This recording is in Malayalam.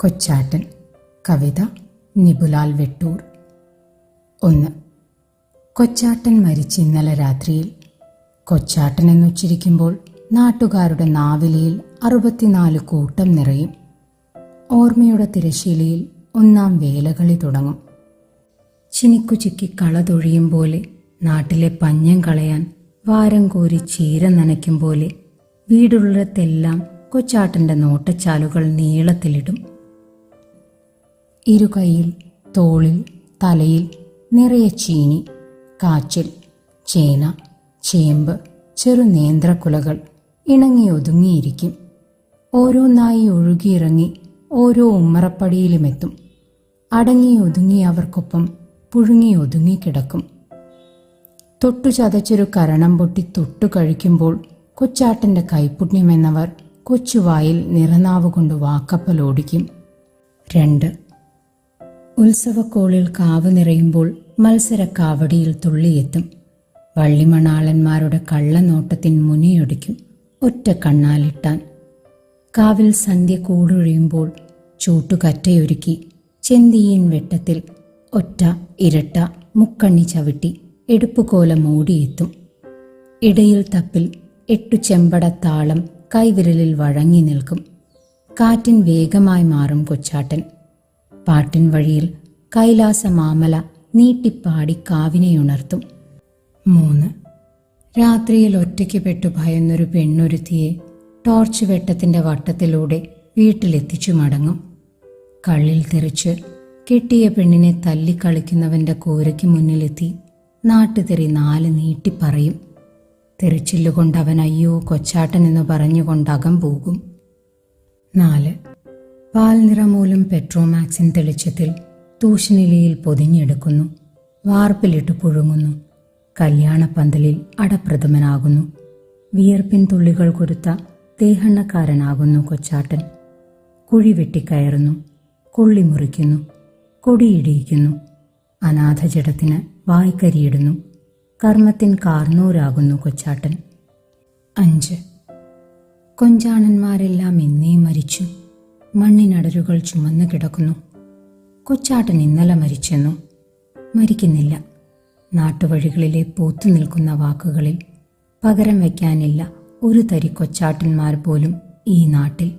കൊച്ചാട്ടൻ കവിത നിബുലാൽ വെട്ടൂർ. ഒന്ന്. കൊച്ചാട്ടൻ മരിച്ച ഇന്നലെ രാത്രിയിൽ കൊച്ചാട്ടൻ എന്നുച്ചിരിക്കുമ്പോൾ നാട്ടുകാരുടെ നാവിലയിൽ അറുപത്തിനാല് കൂട്ടം നിറയും. ഓർമ്മയുടെ തിരശ്ശീലയിൽ ഒന്നാം വേലകളി തുടങ്ങും. ചിനിക്കു ചിക്കി കള തൊഴിയും പോലെ നാട്ടിലെ പഞ്ഞം കളയാൻ വാരം കോരി ചീര നനയ്ക്കും പോലെ വീടുള്ളിടത്തെല്ലാം കൊച്ചാട്ടന്റെ നോട്ടച്ചാലുകൾ നീളത്തിലിടും. ഇരുകൈയിൽ തോളിൽ തലയിൽ നിറയെ ചീനി കാച്ചിൽ ചേന ചേമ്പ് ചെറുനേന്ത്രക്കുലകൾ ഇണങ്ങി ഒതുങ്ങിയിരിക്കും. ഓരോന്നായി ഒഴുകിയിറങ്ങി ഓരോ ഉമ്മറപ്പടിയിലുമെത്തും. അടങ്ങി ഒതുങ്ങി അവർക്കൊപ്പം പുഴുങ്ങി ഒതുങ്ങിക്കിടക്കും തൊട്ടു ചതച്ചൊരു കരണം പൊട്ടി തൊട്ടു കഴിക്കുമ്പോൾ കൊച്ചാട്ടന്റെ കൈപ്പുണ്യമെന്നവർ കൊച്ചുവായിൽ നിറനാവുകൊണ്ട് വാക്കപ്പലോടിക്കും. രണ്ട് ഉത്സവക്കോളിൽ കാവ് നിറയുമ്പോൾ മത്സര കാവടിയിൽ തുള്ളിയെത്തും. വള്ളിമണാളന്മാരുടെ കള്ളനോട്ടത്തിൻ മുനിയൊടിക്കും ഒറ്റ കണ്ണാലിട്ടാൻ കാവിൽ സന്ധ്യ കൂടൊഴിയുമ്പോൾ ചൂട്ടുകറ്റയൊരുക്കി ചെന്തിയിൻ വെട്ടത്തിൽ ഒറ്റ ഇരട്ട മുക്കണ്ണി ചവിട്ടി എടുപ്പുകോല മൂടിയെത്തും. ഇടയിൽ തപ്പിൽ എട്ടു ചെമ്പട താളം കൈവിരലിൽ വഴങ്ങി നിൽക്കും. കാറ്റിൻ വേഗമായി മാറും കൊച്ചാട്ടൻ. പാട്ടിൻ വഴിയിൽ കൈലാസ മാമല നീട്ടിപ്പാടി കാവിനെ ഉണർത്തും മൂന്ന്. രാത്രിയിൽ ഒറ്റയ്ക്ക് പെട്ടു ഭയന്നൊരു പെണ്ണൊരുത്തിയെ ടോർച്ച് വെട്ടത്തിന്റെ വട്ടത്തിലൂടെ വീട്ടിലെത്തിച്ചു മടങ്ങും. കള്ളിൽ തെറിച്ച് കെട്ടിയ പെണ്ണിനെ തല്ലിക്കളിക്കുന്നവന്റെ കൂരയ്ക്ക് മുന്നിലെത്തി നാട്ടുതെറി നാല് നീട്ടിപ്പറയും തെറിച്ചില്ലുകൊണ്ട് അവൻ അയ്യോ കൊച്ചാട്ടൻ എന്ന് പറഞ്ഞുകൊണ്ട് അകം പോകും. നാല്. പാൽ നിറമൂലം പെട്രോമാക്സിൻ തെളിച്ചത്തിൽ തൂഷനിലയിൽ പൊതിഞ്ഞെടുക്കുന്നു. വാർപ്പിലിട്ട് പുഴുങ്ങുന്നു. കല്യാണപ്പന്തലിൽ അടപ്രഥമനാകുന്നു. വിയർപ്പിൻ തുള്ളികൾ കൊടുത്ത തേഹണ്ണക്കാരനാകുന്നു കൊച്ചാട്ടൻ. കുഴി വെട്ടിക്കയറുന്നു. കൊള്ളി മുറിക്കുന്നു. കൊടിയിടിയിക്കുന്നു. അനാഥജടത്തിന് വായ്ക്കരിയിടുന്നു. കർമ്മത്തിൻ കാർന്നൂരാകുന്നു കൊച്ചാട്ടൻ. അഞ്ച്. കൊഞ്ചാണന്മാരെല്ലാം എന്നേ മരിച്ചു. മണ്ണിനടരുകൾ ചുമന്നു കിടക്കുന്നു. കൊച്ചാട്ടൻ ഇന്നലെ മരിച്ചെന്നു മരിക്കുന്നില്ല. നാട്ടുവഴികളിലെ പൂത്തു നിൽക്കുന്ന വാക്കുകളിൽ പകരം വയ്ക്കാനില്ല ഒരു തരി കൊച്ചാട്ടന്മാർ പോലും ഈ നാട്ടിൽ.